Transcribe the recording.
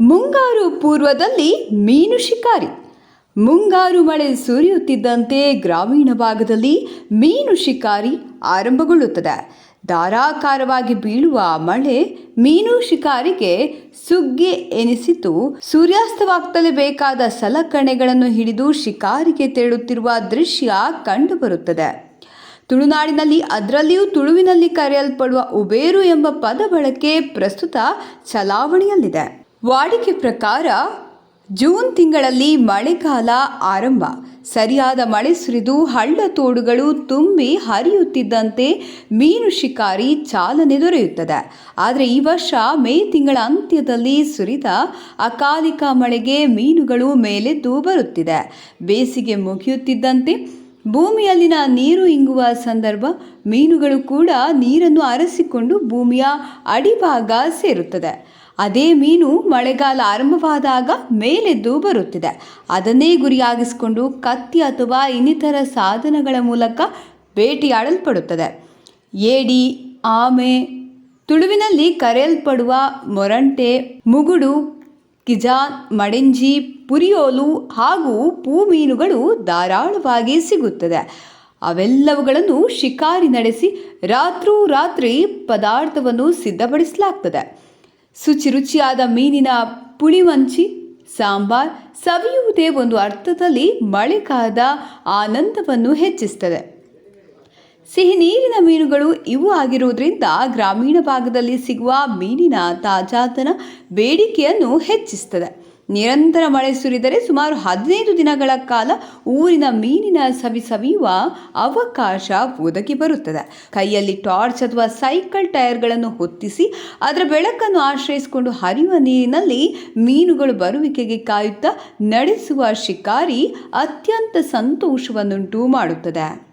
ಮುಂಗಾರು ಪೂರ್ವದಲ್ಲಿ ಮೀನು ಶಿಕಾರಿ. ಮುಂಗಾರು ಮಳೆ ಸುರಿಯುತ್ತಿದ್ದಂತೆ ಗ್ರಾಮೀಣ ಭಾಗದಲ್ಲಿ ಮೀನು ಶಿಕಾರಿ ಆರಂಭಗೊಳ್ಳುತ್ತದೆ. ಧಾರಾಕಾರವಾಗಿ ಬೀಳುವ ಮಳೆ ಮೀನು ಶಿಕಾರಿಗೆ ಸುಗ್ಗಿ ಎನಿಸಿತು. ಸೂರ್ಯಾಸ್ತವಾಗ್ತಲೇ ಬೇಕಾದ ಸಲಕರಣೆಗಳನ್ನು ಹಿಡಿದು ಶಿಕಾರಿಗೆ ತೆರಳುತ್ತಿರುವ ದೃಶ್ಯ ಕಂಡುಬರುತ್ತದೆ. ತುಳುನಾಡಿನಲ್ಲಿ ಅದರಲ್ಲಿಯೂ ತುಳುವಿನಲ್ಲಿ ಕರೆಯಲ್ಪಡುವ ಉಬೇರು ಎಂಬ ಪದ ಬಳಕೆ ಪ್ರಸ್ತುತ ಚಲಾವಣೆಯಲ್ಲಿದೆ. ವಾಡಿಕೆ ಪ್ರಕಾರ ಜೂನ್ ತಿಂಗಳಲ್ಲಿ ಮಳೆಗಾಲ ಆರಂಭ. ಸರಿಯಾದ ಮಳೆ ಸುರಿದು ಹಳ್ಳ ತೋಡುಗಳು ತುಂಬಿ ಹರಿಯುತ್ತಿದ್ದಂತೆ ಮೀನು ಶಿಕಾರಿ ಚಾಲನೆ ದೊರೆಯುತ್ತದೆ. ಆದರೆ ಈ ವರ್ಷ ಮೇ ತಿಂಗಳ ಅಂತ್ಯದಲ್ಲಿ ಸುರಿದ ಅಕಾಲಿಕ ಮಳೆಗೆ ಮೀನುಗಳು ಮೇಲೆದ್ದು ಬರುತ್ತಿದೆ. ಬೇಸಿಗೆ ಮುಗಿಯುತ್ತಿದ್ದಂತೆ ಭೂಮಿಯಲ್ಲಿನ ನೀರು ಇಂಗುವ ಸಂದರ್ಭ ಮೀನುಗಳು ಕೂಡ ನೀರನ್ನು ಅರಸಿಕೊಂಡು ಭೂಮಿಯ ಅಡಿಭಾಗ ಸೇರುತ್ತದೆ. ಅದೇ ಮೀನು ಮಳೆಗಾಲ ಆರಂಭವಾದಾಗ ಮೇಲೆದ್ದು ಬರುತ್ತಿದೆ. ಅದನ್ನೇ ಗುರಿಯಾಗಿಸಿಕೊಂಡು ಕತ್ತಿ ಅಥವಾ ಇನ್ನಿತರ ಸಾಧನಗಳ ಮೂಲಕ ಬೇಟೆಯಾಡಲ್ಪಡುತ್ತದೆ. ಏಡಿ, ಆಮೆ, ತುಳುವಿನಲ್ಲಿ ಕರೆಯಲ್ಪಡುವ ಮೊರಂಟೆ, ಮುಗುಡು ಕಿಜಾನ್ ಮಡೆಂಜಿ, ಪುರಿಯೋಲು ಹಾಗೂ ಪೂ ಮೀನುಗಳು ಧಾರಾಳವಾಗಿ ಸಿಗುತ್ತದೆ. ಅವೆಲ್ಲವುಗಳನ್ನು ಶಿಕಾರಿ ನಡೆಸಿ ರಾತ್ರೋರಾತ್ರಿ ಪದಾರ್ಥವನ್ನು ಸಿದ್ಧಪಡಿಸಲಾಗ್ತದೆ. ಶುಚಿ ರುಚಿಯಾದ ಮೀನಿನ ಪುಳಿವಂಚಿ ಸಾಂಬಾರ್, ಸವಿಯುವುದೇ ಒಂದು ಅರ್ಥದಲ್ಲಿ ಮಳೆಗಾದ ಆನಂದವನ್ನು ಹೆಚ್ಚಿಸ್ತದೆ. ಸಿಹಿ ನೀರಿನ ಮೀನುಗಳು ಇವು ಆಗಿರುವುದರಿಂದ ಗ್ರಾಮೀಣ ಭಾಗದಲ್ಲಿ ಸಿಗುವ ಮೀನಿನ ತಾಜಾತನ ಬೇಡಿಕೆಯನ್ನು ಹೆಚ್ಚಿಸ್ತದೆ. ನಿರಂತರ ಮಳೆ ಸುರಿದರೆ ಸುಮಾರು ಹದಿನೈದು ದಿನಗಳ ಕಾಲ ಊರಿನ ಮೀನಿನ ಸವಿ ಸವಿಯುವ ಅವಕಾಶ ಒದಗಿ ಬರುತ್ತದೆ. ಕೈಯಲ್ಲಿ ಟಾರ್ಚ್ ಅಥವಾ ಸೈಕಲ್ ಟೈರ್ಗಳನ್ನು ಹೊತ್ತಿಸಿ ಅದರ ಬೆಳಕನ್ನು ಆಶ್ರಯಿಸಿಕೊಂಡು ಹರಿಯುವ ನೀರಿನಲ್ಲಿ ಮೀನುಗಳು ಬರುವಿಕೆಗೆ ಕಾಯುತ್ತಾ ನಡೆಸುವ ಶಿಕಾರಿ ಅತ್ಯಂತ ಸಂತೋಷವನ್ನುಂಟು ಮಾಡುತ್ತದೆ.